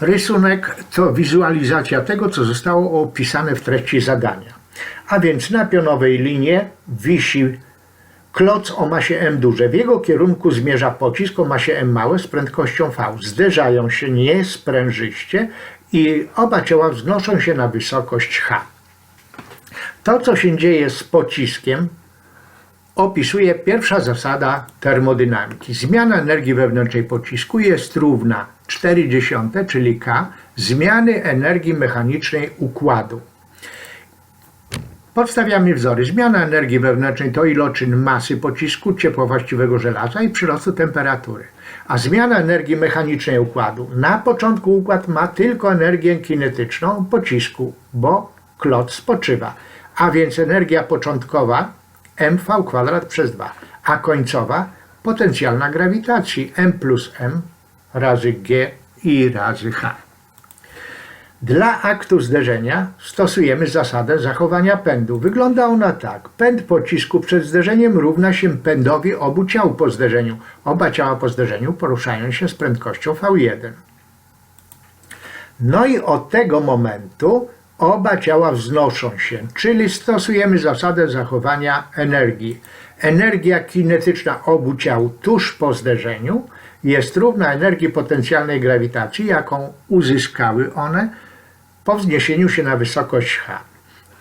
Rysunek to wizualizacja tego, co zostało opisane w treści zadania. A więc na pionowej linie wisi kloc o masie m duże. W jego kierunku zmierza pocisk o masie m małe z prędkością v. Zderzają się niesprężyście i oba ciała wznoszą się na wysokość h. To, co się dzieje z pociskiem, opisuje pierwsza zasada termodynamiki. Zmiana energii wewnętrznej pocisku jest równa 0,4, czyli K, zmiany energii mechanicznej układu. Podstawiamy wzory. Zmiana energii wewnętrznej to iloczyn masy pocisku, ciepła właściwego żelaza i przyrostu temperatury. A zmiana energii mechanicznej układu. Na początku układ ma tylko energię kinetyczną pocisku, bo klot spoczywa. A więc energia początkowa mv kwadrat przez 2, a końcowa potencjalna grawitacji m plus m razy g i razy h. Dla aktu zderzenia stosujemy zasadę zachowania pędu. Wygląda ona tak. Pęd pocisku przed zderzeniem równa się pędowi obu ciał po zderzeniu. Oba ciała po zderzeniu poruszają się z prędkością v1. No i od tego momentu oba ciała wznoszą się, czyli stosujemy zasadę zachowania energii. Energia kinetyczna obu ciał tuż po zderzeniu jest równa energii potencjalnej grawitacji, jaką uzyskały one po wzniesieniu się na wysokość h.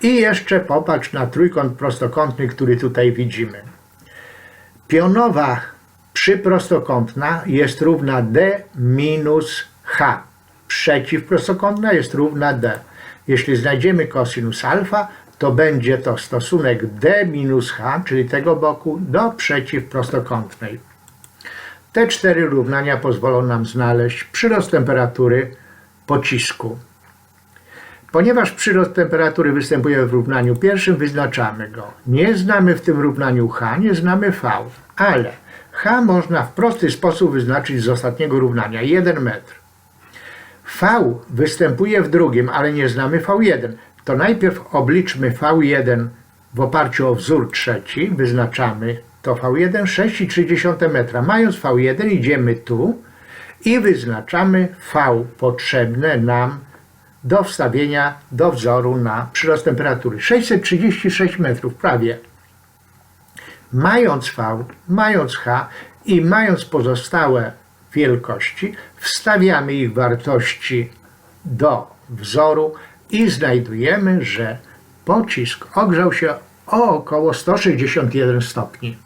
I jeszcze popatrz na trójkąt prostokątny, który tutaj widzimy. Pionowa przyprostokątna jest równa d minus h. Przeciwprostokątna jest równa d. Jeśli znajdziemy kosinus alfa, to będzie to stosunek d minus h, czyli tego boku, do przeciwprostokątnej. Te cztery równania pozwolą nam znaleźć przyrost temperatury pocisku. Ponieważ przyrost temperatury występuje w równaniu pierwszym, wyznaczamy go. Nie znamy w tym równaniu h, nie znamy v, ale h można w prosty sposób wyznaczyć z ostatniego równania 1 metr. V występuje w drugim, ale nie znamy V1. To najpierw obliczmy V1 w oparciu o wzór trzeci. Wyznaczamy to V1 6,3 metra. Mając V1 idziemy tu i wyznaczamy V potrzebne nam do wstawienia do wzoru na przyrost temperatury. 636 metrów prawie. Mając V, mając H i mając pozostałe wielkości, wstawiamy ich wartości do wzoru i znajdujemy, że pocisk ogrzał się o około 161 stopni.